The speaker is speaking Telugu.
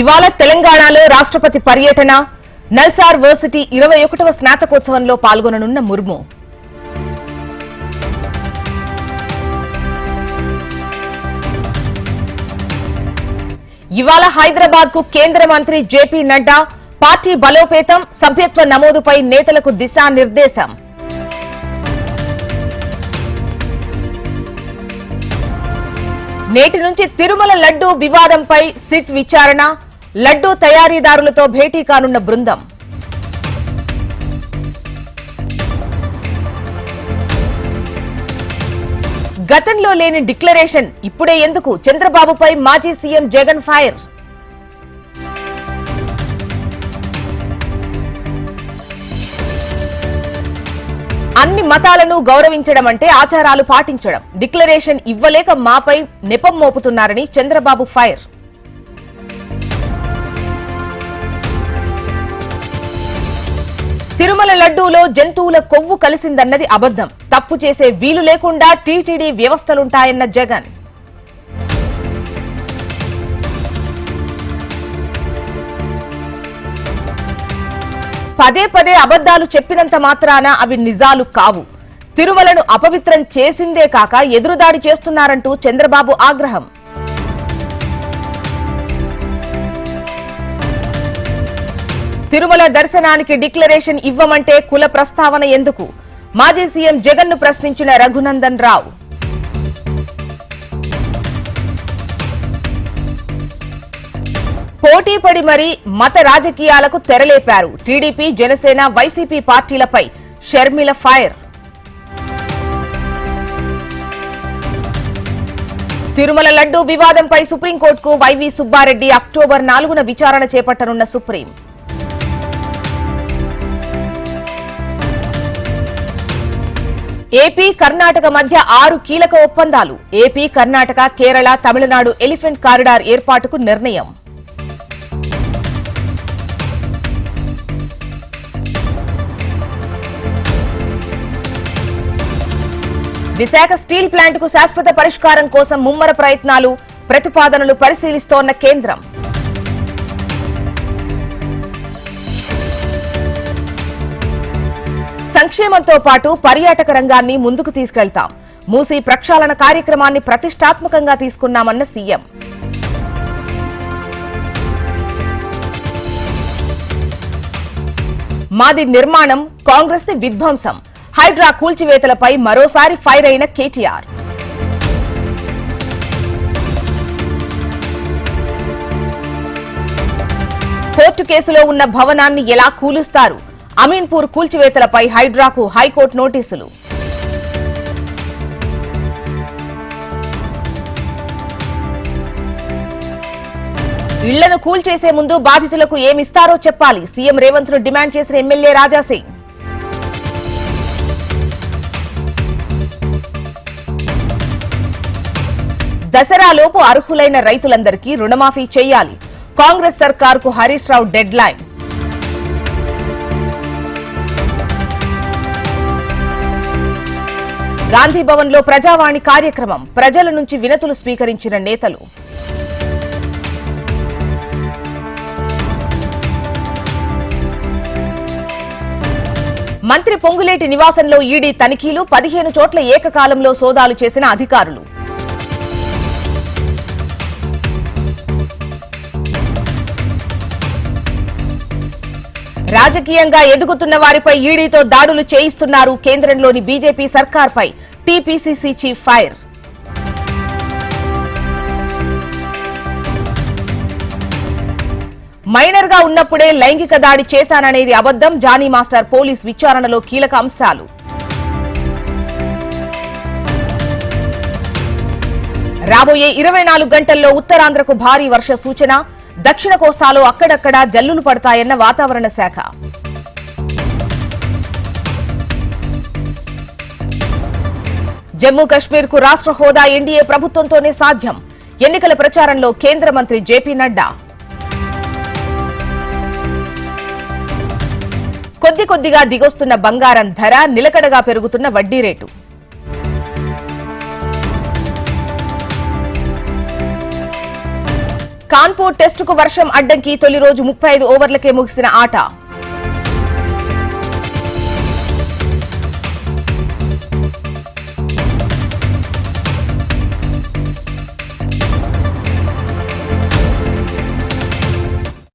ఇవాళ తెలంగాణలో రాష్ట్రపతి పర్యటన నల్సార్ వర్సిటీ ఇరవై ఒకటవ స్నాతకోత్సవంలో పాల్గొననున్న ముర్ము. ఇవాళ హైదరాబాద్కు కేంద్ర మంత్రి జేపీ నడ్డా పార్టీ బలోపేతం సభ్యత్వ నమోదుపై నేతలకు దిశానిర్దేశం. నేటి నుంచి తిరుమల లడ్డూ వివాదంపై సిట్ విచారణ లడ్డూ తయారీదారులతో భేటీ కానున్న బృందం. గతంలో లేని డిక్లరేషన్ ఇప్పుడే ఎందుకు? చంద్రబాబుపై మాజీ సీఎం జగన్ ఫైర్. అన్ని మతాలను గౌరవించడం అంటే ఆచారాలు పాటించడం. డిక్లరేషన్ ఇవ్వలేక మాపై నెపం మోపుతున్నారని చంద్రబాబు ఫైర్. తిరుమల లడ్డూలో జంతువుల కొవ్వు కలిసిందన్నది అబద్ధం. తప్పు చేసే వీలు లేకుండా టీటీడీ వ్యవస్థలుంటాయన్న జగన్. పదే పదే అబద్ధాలు చెప్పినంత మాత్రాన అవి నిజాలు కావు. తిరుమలను అపవిత్రం చేసిందే కాక ఎదురుదాడి చేస్తున్నారంటూ చంద్రబాబు ఆగ్రహం. తిరుమల దర్శనానికి డిక్లరేషన్ ఇవ్వమంటే కుల ప్రస్తావన ఎందుకు? మాజీ సీఎం జగన్ను ప్రశ్నించిన రఘునందన్ రావు. పోటీ పడి మరీ మత రాజకీయాలకు తెరలేపారు. టీడీపీ జనసేన వైసీపీ పార్టీలపై షర్మిల ఫైర్. తిరుమల లడ్డూ వివాదంపై సుప్రీంకోర్టుకు వైవి సుబ్బారెడ్డి అక్టోబర్ నాలుగున విచారణ చేపట్టనున్న సుప్రీం. ఏపీ కర్ణాటక మధ్య ఆరు కీలక ఒప్పందాలు. AP Karnataka Kerala Tamil Nadu elephant corridor ఏర్పాటుకు నిర్ణయం. విశాఖ స్టీల్ ప్లాంట్కు శాశ్వత పరిష్కారం కోసం ముమ్మర ప్రయత్నాలు ప్రతిపాదనలు పరిశీలిస్తోన్న కేంద్రం. సంక్షేమంతో పాటు పర్యాటక రంగాన్ని ముందుకు తీసుకెళ్తాం. మూసీ ప్రక్షాళన కార్యక్రమాన్ని ప్రతిష్టాత్మకంగా తీసుకున్నామన్న సీఎం. మాది నిర్మాణం కాంగ్రెస్ని విధ్వంసం. హైడ్రా కూల్చివేతలపై మరోసారి ఫైర్ అయిన కేటీఆర్. కోర్టు కేసులో ఉన్న భవనాన్ని ఎలా కూలుస్తారు? అమీన్పూర్ కూల్చివేతలపై హైడ్రాకు హైకోర్టు నోటీసులు. ఇళ్ళను కూల్చేసే ముందు బాధితులకు ఏమిస్తారో చెప్పాలి. సీఎం రేవంత్ను డిమాండ్ చేసిన ఎమ్మెల్యే రాజాసింగ్. దసరాలోపు అర్హులైన రైతులందరికీ రుణమాఫీ చేయాలి. కాంగ్రెస్ సర్కార్కు హరీష్ రావు డెడ్ లైన్. గాంధీభవన్లో లో ప్రజావాణి కార్యక్రమం. ప్రజల నుంచి వినతులు స్వీకరించిన నేతలు. మంత్రి పొంగులేటి నివాసంలో ఈడీ తనిఖీలు. పదిహేను చోట్ల ఏకకాలంలో సోదాలు చేసిన అధికారులు. రాజకీయంగా ఎదుగుతున్న వారిపై ఈడీతో దాడులు చేయిస్తున్నారు కేంద్రంలోని బీజేపీ సర్కార్పై. TPCC chief fire. మైనర్గా ఉన్నప్పుడే లైంగిక దాడి చేశాననేది అబద్దం జానీ మాస్టర్ పోలీస్ విచారణలో కీలక అంశాలు. రాబోయే ఇరవై నాలుగు గంటల్లో ఉత్తరాంధ్రకు భారీ వర్ష సూచన. దక్షిణ కోస్తాలో అక్కడక్కడా జల్లులు పడతాయన్న వాతావరణ శాఖ. జమ్మూ కశ్మీర్కు రాష్ట్ర హోదా ఎన్డీఏ ప్రభుత్వంతోనే సాధ్యం. ఎన్నికల ప్రచారంలో కేంద్ర మంత్రి జేపీ నడ్డా. కొద్ది కొద్దిగా దిగొస్తున్న బంగారం ధర నిలకడగా పెరుగుతున్న వడ్డీ రేటు. కాన్పూర్ టెస్టుకు వర్షం అడ్డంకి తొలి రోజు ముప్పై ఐదు ఓవర్లకే ముగిసిన ఆట.